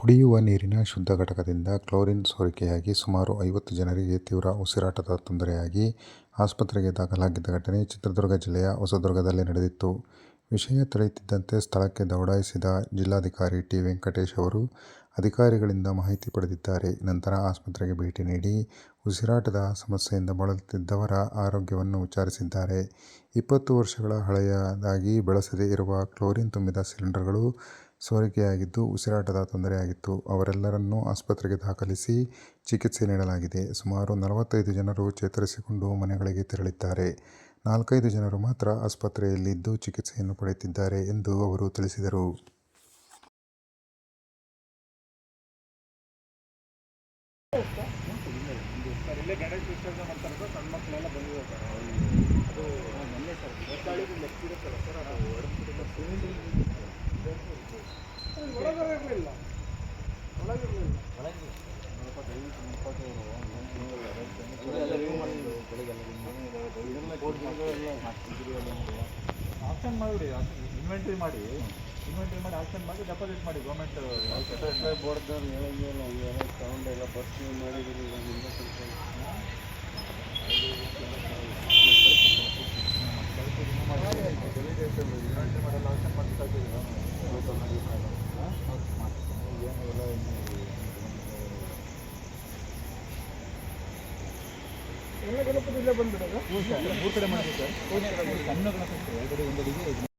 ಕುಡಿಯುವ ನೀರಿನ ಶುದ್ಧ ಘಟಕದಿಂದ ಕ್ಲೋರಿನ್ ಸೋರಿಕೆಯಾಗಿ ಸುಮಾರು ಐವತ್ತು ಜನರಿಗೆ ತೀವ್ರ ಉಸಿರಾಟದ ತೊಂದರೆಯಾಗಿ ಆಸ್ಪತ್ರೆಗೆ ದಾಖಲಾಗಿದ್ದ ಘಟನೆ ಚಿತ್ರದುರ್ಗ ಜಿಲ್ಲೆಯ ಹೊಸದುರ್ಗದಲ್ಲಿ ನಡೆದಿತ್ತು. ವಿಷಯ ತಿಳಿಯುತ್ತಿದ್ದಂತೆ ಸ್ಥಳಕ್ಕೆ ದೌಡಾಯಿಸಿದ ಜಿಲ್ಲಾಧಿಕಾರಿ ಟಿ. ವೆಂಕಟೇಶ್ ಅವರು ಅಧಿಕಾರಿಗಳಿಂದ ಮಾಹಿತಿ ಪಡೆದಿದ್ದಾರೆ. ನಂತರ ಆಸ್ಪತ್ರೆಗೆ ಭೇಟಿ ನೀಡಿ ಉಸಿರಾಟದ ಸಮಸ್ಯೆಯಿಂದ ಬಳಲುತ್ತಿದ್ದವರ ಆರೋಗ್ಯವನ್ನು ವಿಚಾರಿಸಿದ್ದಾರೆ. ಇಪ್ಪತ್ತು ವರ್ಷಗಳ ಹಳೆಯದಾಗಿ ಬಳಸದೇ ಇರುವ ಕ್ಲೋರಿನ್ ತುಂಬಿದ ಸಿಲಿಂಡರ್ಗಳು ಸೋರಿಕೆಯಾಗಿದ್ದು, ಉಸಿರಾಟದ ತೊಂದರೆಯಾಗಿತ್ತು. ಅವರೆಲ್ಲರನ್ನೂ ಆಸ್ಪತ್ರೆಗೆ ದಾಖಲಿಸಿ ಚಿಕಿತ್ಸೆ ನೀಡಲಾಗಿದೆ. ಸುಮಾರು ನಲವತ್ತೈದು ಜನರು ಚೇತರಿಸಿಕೊಂಡು ಮನೆಗಳಿಗೆ ತೆರಳಿದ್ದಾರೆ. ನಾಲ್ಕೈದು ಜನರು ಮಾತ್ರ ಆಸ್ಪತ್ರೆಯಲ್ಲಿದ್ದು ಚಿಕಿತ್ಸೆಯನ್ನು ಪಡೆಯುತ್ತಿದ್ದಾರೆ ಎಂದು ಅವರು ತಿಳಿಸಿದರು. ಇಲ್ಲೇ ಗಣೇಶ ವಿಸರ್ಜನೆ ಮಾಡ್ತಾರೆ ಸರ್ ಸಣ್ಣ ಮಕ್ಕಳೆಲ್ಲ ಸರ್ ಅದು ಮೊನ್ನೆ ಸರ್ ಗೋತಾಳಿಗೆ ಲೆಕ್ಕಿರುತ್ತಲ್ಲ ಸರ್ ಅದು ಹೊಡೆದ್ಬಿಟ್ಟಿದೆ ಒಳಗಡೆ ಇರಲಿಲ್ಲ ಒಳಗಿರಲಿಲ್ಲ. ಸ್ವಲ್ಪ ದಯವಿಟ್ಟು ನೋಡ್ಕೊಳ್ತಾ ಆಪ್ಷನ್ ಮಾಡಿ. ಇನ್ವೆಂಟ್ರಿ ಮಾಡಿ ಇನ್ವೆಂಟ್ರಿ ಮಾಡಿ ಆಪ್ಷನ್ ಮಾಡಿ ಡೆಪಾಸಿಟ್ ಮಾಡಿ ಗೌರ್ಮೆಂಟ್ ಬೋರ್ಡ್ ಹೇಳಂಗಿಲ್ಲ. ಮಾಡಿದ್ರು ಈಗ ಸ್ವಲ್ಪ ಎಲ್ಲ ಗಣಪತಿ ಇಲ್ಲೇ ಬಂದ್ಬಿಡೋದು? ಮೂರು ಕಡೆ ಮಾಡಿದೆ ಸರ್. ಸಣ್ಣ ಗಣಪತಿ ಎರಡು ಒಂದಡಿಗೆ